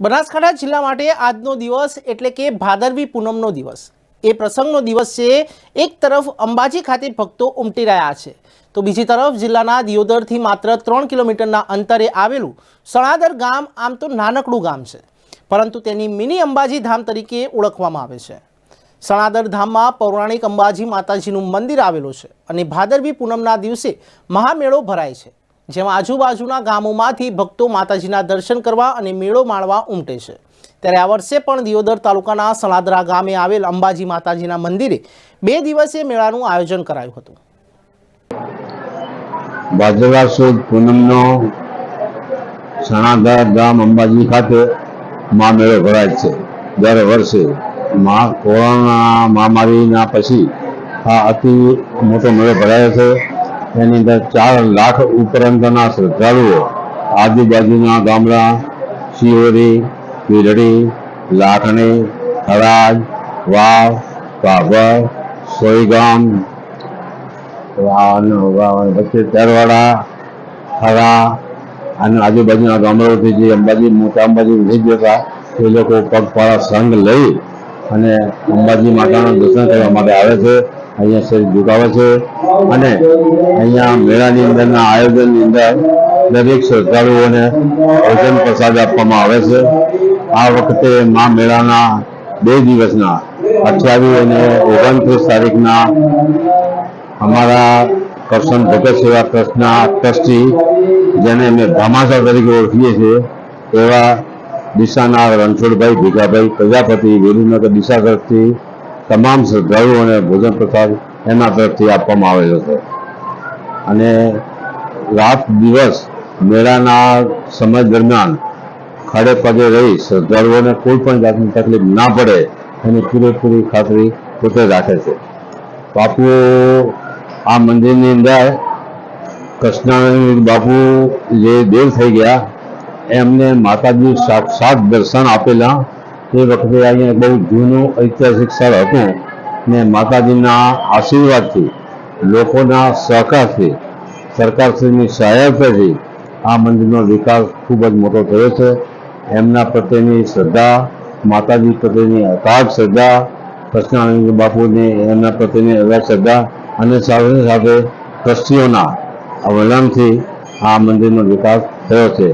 બનાસકાંઠા જિલ્લા માટે આજનો દિવસ એટલે કે ભાદરવી પૂનમનો દિવસ. એ પ્રસંગનો દિવસ છે, એક તરફ અંબાજી ખાતે ભક્તો ઉમટી રહ્યા છે. તો બીજી તરફ જિલ્લાના દિયોદરથી માત્ર ત્રણ કિલોમીટરના અંતરે આવેલું સણાદર ગામ આમ તો નાનકડું ગામ છે. પરંતુ તેની મિની અંબાજી ધામ તરીકે ઓળખવામાં આવે છે. સણાદર ધામમાં પૌરાણિક અંબાજી માતાજીનું મંદિર આવેલું છે અને ભાદરવી પૂનમના દિવસે મહામેળો ભરાય છે. જેમાં આજુબાજુના ગામોમાંથી ભક્તો માતાજીના દર્શન કરવા અને મેળો માણવા ઉમટે છે. ત્યારે આ વર્ષે પણ દિયોદર તાલુકાના સણાદરા ગામે આવેલ અંબાજી માતાજીના મંદિરે બે દિવસીય મેળાનું આયોજન કરાયું હતું. ભાદરવા સુદ પૂનમનો સણાદર ગામ અંબાજી ખાતે મા મેળો ભરાય છે. દર વર્ષે મા કોરોના મહામારીના પછી આ અતિ મોટો મેળો ભરાયો છે. એની અંદર ચાર લાખ ઉપરાંતના શ્રદ્ધાળુઓ, આજુબાજુના ગામડા શિયોરી પીરડી, લાખણી, થરાદ, વાવ કાગળ સોઈગામ વચ્ચે તરવાડા થરા અને આજુબાજુના ગામડાઓથી જે અંબાજી, મોટા અંબાજી ઉઠી જતા એ લોકો પગપાળા સંઘ લઈ અને અંબાજી માતાના દર્શન કરવા માટે આવે છે. અહીંયા શરીર ઝુકાવે છે અને અહીંયા મેળાની અંદરના આયોજનની અંદર દરેક શ્રદ્ધાળુઓને ભોજન પ્રસાદ આપવામાં આવે છે. આ વખતે મા મેળાના બે દિવસના અઠ્યાવીસ અને ઓગણત્રીસ તારીખના અમારા કરશન ભગત સેવા ટ્રસ્ટના ટ્રસ્ટી, જેને અમે ભામાસા તરીકે ઓળખીએ છીએ, એવા દિશાના રણછોડભાઈ ભીખાભાઈ પ્રજાપતિ વેલુનગર દિશા તરફથી તમામ શ્રદ્ધાળુઓને ભોજન પ્રસાદ એના તરફથી આપવામાં આવેલો છે અને રાત દિવસ મેળાના સમય દરમિયાન ખડે પગે રહી શ્રદ્ધાળુઓને કોઈ પણ જાતની તકલીફ ના પડે એની પૂરેપૂરી ખાતરી પોતે રાખે છે. બાપુ આ મંદિરની અંદર કૃષ્ણાનંદ બાપુ જે દેવ થઈ ગયા, એમને માતાજી સાક્ષાત દર્શન આપેલા એ વખતે અહીંયા બહુ જૂનું ઐતિહાસિક સ્થળ હતું ને માતાજીના આશીર્વાદથી, લોકોના સહકારથી, સરકારશ્રીની સહાયતાથી આ મંદિરનો વિકાસ ખૂબ જ મોટો થયો છે. એમના પ્રત્યેની શ્રદ્ધા, માતાજી પ્રત્યેની અગાધ શ્રદ્ધા, કૃષ્ણાનંદ બાપુની એમના પ્રત્યેની અગાધ શ્રદ્ધા અને સાથે સાથે ટ્રસ્ટીઓના વલણથી આ મંદિરનો વિકાસ થયો છે.